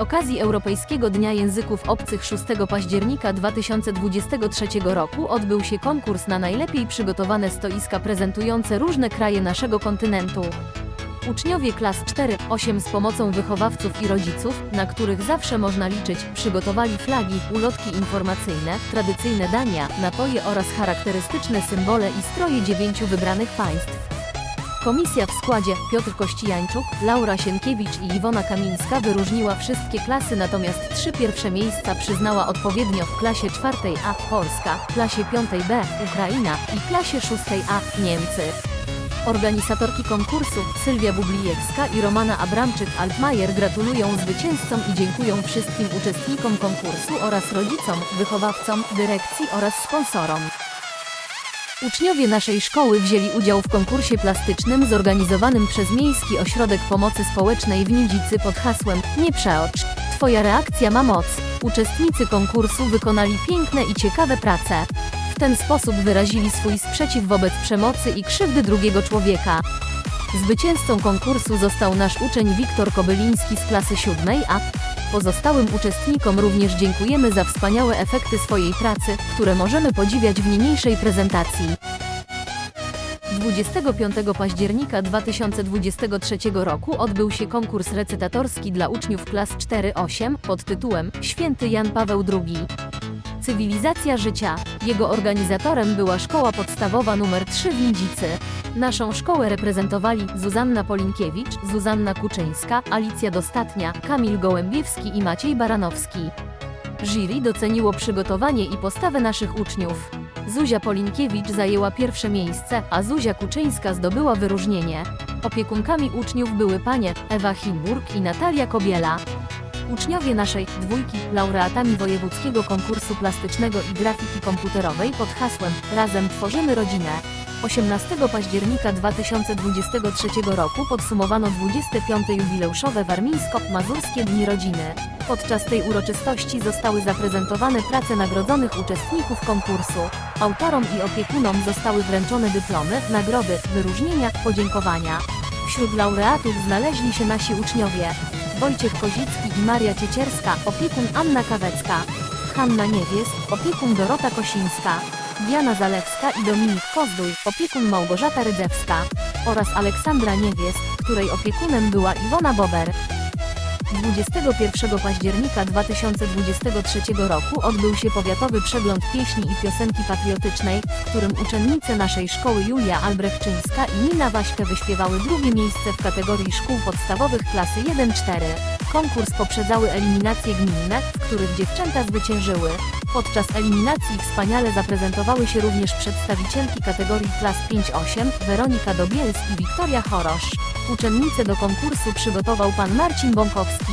okazji Europejskiego Dnia Języków Obcych 6 października 2023 roku odbył się konkurs na najlepiej przygotowane stoiska prezentujące różne kraje naszego kontynentu. Uczniowie klas 4-8 z pomocą wychowawców i rodziców, na których zawsze można liczyć, przygotowali flagi, ulotki informacyjne, tradycyjne dania, napoje oraz charakterystyczne symbole i stroje dziewięciu wybranych państw. Komisja w składzie Piotr Kościjańczuk, Laura Sienkiewicz i Iwona Kamińska wyróżniła wszystkie klasy, natomiast trzy pierwsze miejsca przyznała odpowiednio w klasie 4A Polska, klasie 5B Ukraina i klasie 6A Niemcy. Organizatorki konkursu Sylwia Bublijewska i Romana Abramczyk-Altmajer gratulują zwycięzcom i dziękują wszystkim uczestnikom konkursu oraz rodzicom, wychowawcom, dyrekcji oraz sponsorom. Uczniowie naszej szkoły wzięli udział w konkursie plastycznym zorganizowanym przez Miejski Ośrodek Pomocy Społecznej w Nidzicy pod hasłem Nie przeocz. Twoja reakcja ma moc. Uczestnicy konkursu wykonali piękne i ciekawe prace. W ten sposób wyrazili swój sprzeciw wobec przemocy i krzywdy drugiego człowieka. Zwycięzcą konkursu został nasz uczeń Wiktor Kobyliński z klasy 7A. Pozostałym uczestnikom również dziękujemy za wspaniałe efekty swojej pracy, które możemy podziwiać w niniejszej prezentacji. 25 października 2023 roku odbył się konkurs recytatorski dla uczniów klas 4-8 pod tytułem Święty Jan Paweł II. Cywilizacja życia. Jego organizatorem była szkoła podstawowa nr 3 w Windzicy. Naszą szkołę reprezentowali Zuzanna Polinkiewicz, Zuzanna Kuczyńska, Alicja Dostatnia, Kamil Gołębiewski i Maciej Baranowski. Jury doceniło przygotowanie i postawę naszych uczniów. Zuzia Polinkiewicz zajęła pierwsze miejsce, a Zuzia Kuczyńska zdobyła wyróżnienie. Opiekunkami uczniów były panie Ewa Hinburg i Natalia Kobiela. Uczniowie naszej dwójki laureatami wojewódzkiego konkursu plastycznego i grafiki komputerowej pod hasłem Razem tworzymy rodzinę. 18 października 2023 roku podsumowano 25. jubileuszowe warmińsko-mazurskie Dni Rodziny. Podczas tej uroczystości zostały zaprezentowane prace nagrodzonych uczestników konkursu. Autorom i opiekunom zostały wręczone dyplomy, nagrody, wyróżnienia, podziękowania. Wśród laureatów znaleźli się nasi uczniowie Wojciech Kozicki i Maria Ciecierska, opiekun Anna Kawecka, Hanna Niewies, opiekun Dorota Kosińska, Diana Zalewska i Dominik Kozdój, opiekun Małgorzata Rydzewska oraz Aleksandra Niewies, której opiekunem była Iwona Bober. 21 października 2023 roku odbył się powiatowy przegląd pieśni i piosenki patriotycznej, w którym uczennice naszej szkoły Julia Albrechczyńska i Nina Waśkę wyśpiewały drugie miejsce w kategorii szkół podstawowych klasy 1-4. Konkurs poprzedzały eliminacje gminne, w których dziewczęta zwyciężyły. Podczas eliminacji wspaniale zaprezentowały się również przedstawicielki kategorii klas 5-8, Weronika Dobielsk i Wiktoria Chorosz. Uczennice do konkursu przygotował pan Marcin Bąkowski.